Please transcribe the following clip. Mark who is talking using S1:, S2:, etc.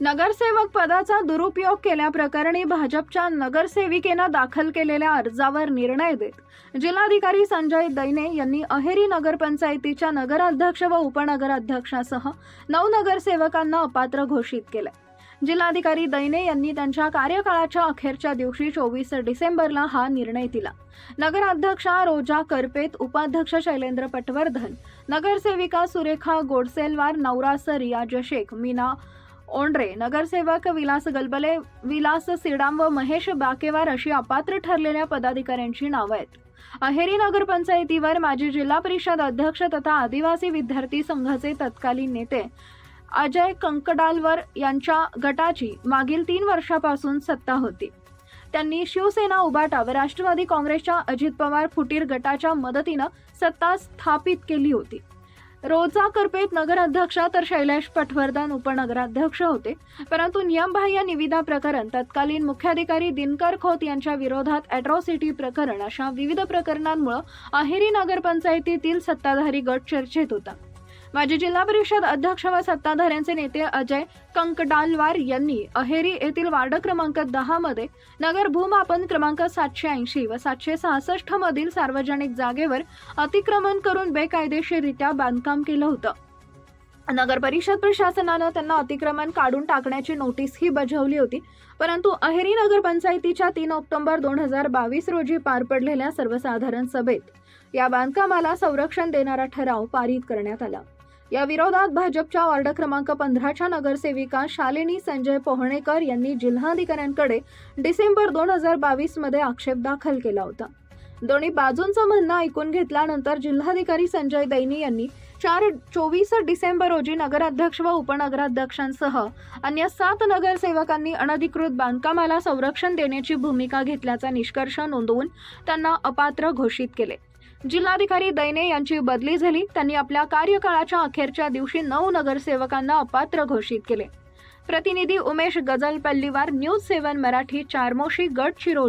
S1: नगरसेवक पदाचा दुरुपयोग केल्याप्रकरणी भाजपच्या नगरसेविकेनं दाखल केलेल्या अर्जावर निर्णय देत जिल्हाधिकारी संजय दैने यांनी अहेरी नगरपंचायतीच्या नगराध्यक्ष व उपनगराध्यक्षासह नऊ नगरसेवकांना अपात्र घोषित केले जिल्हाधिकारी दैने यांनी त्यांच्या कार्यकाळाच्या अखेरच्या दिवशी चोवीस डिसेंबरला हा निर्णय दिला. नगराध्यक्षा रोजा करपेत उपाध्यक्ष शैलेंद्र पटवर्धन नगरसेविका सुरेखा गोडसेलवार नवरास रियाज शेख मीना ओंड्रे नगरसेवक विलास गलबले विलास सिडाम व महेश बाकेवार अशी अपात्र ठरलेल्या पदाधिकाऱ्यांची नावं आहेत. अहेरी नगरपंचायतीवर माजी जिल्हा परिषद अध्यक्ष तथा आदिवासी विद्यार्थी संघाचे तत्कालीन नेते अजय कंकडालवर यांच्या गटाची मागील तीन वर्षापासून सत्ता होती. त्यांनी शिवसेना उबाटा व राष्ट्रवादी काँग्रेसच्या अजित पवार फुटीर गटाच्या मदतीनं सत्ता स्थापित केली होती. रोजा करपेत नगराध्यक्ष तर शैलेश पटवर्धन उपनगराध्यक्ष होते. परंतु नियमबाह्य निविदा प्रकरण तत्कालीन मुख्याधिकारी दिनकर खोत यांच्या विरोधात अॅट्रॉसिटी प्रकरण अशा विविध प्रकरणांमुळे अहेरी नगरपंचायतीतील सत्ताधारी गट चर्चेत होता. माजी जिल्हा परिषद अध्यक्ष व सत्ताधाऱ्यांचे नेते अजय कंकडालवार यांनी अहेरी येथील वार्ड क्रमांक दहा मध्ये नगर भूमापन क्रमांक सातशे ऐंशी व सातशे सहासष्ट मधील सार्वजनिक जागेवर अतिक्रमण करून बेकायदेशीररित्या बांधकाम केलं होतं. नगर परिषद प्रशासनानं त्यांना अतिक्रमण काढून टाकण्याची नोटीसही बजावली होती. परंतु अहेरी नगरपंचायतीच्या तीन ऑक्टोबर दोन हजार बावीस रोजी पार पडलेल्या सर्वसाधारण सभेत या बांधकामाला संरक्षण देणारा ठराव पारित करण्यात आला. या विरोधात भाजपच्या वॉर्ड क्रमांक पंधराच्या नगरसेविका शालिनी संजय पोहणेकर यांनी जिल्हाधिकाऱ्यांकडे डिसेंबर दोन हजार बावीसमध्ये आक्षेप दाखल केला होता. दोन्ही बाजूंचं म्हणणं ऐकून घेतल्यानंतर जिल्हाधिकारी संजय दैनी यांनी चार चोवीस डिसेंबर रोजी नगराध्यक्ष व उपनगराध्यक्षांसह अन्य सात नगरसेवकांनी अनधिकृत बांधकामाला संरक्षण देण्याची भूमिका घेतल्याचा निष्कर्ष नोंदवून त्यांना अपात्र घोषित केले. जिल्हाधिकारी दैने यांची बदली झाली. त्यांनी आपल्या कार्यकाळाच्या अखेरच्या दिवशी नऊ नगरसेवकांना अपात्र घोषित केले. प्रतिनिधी उमेश गजल पल्लीवार न्यूज सेवन मराठी चारमोशी गडचिरोली.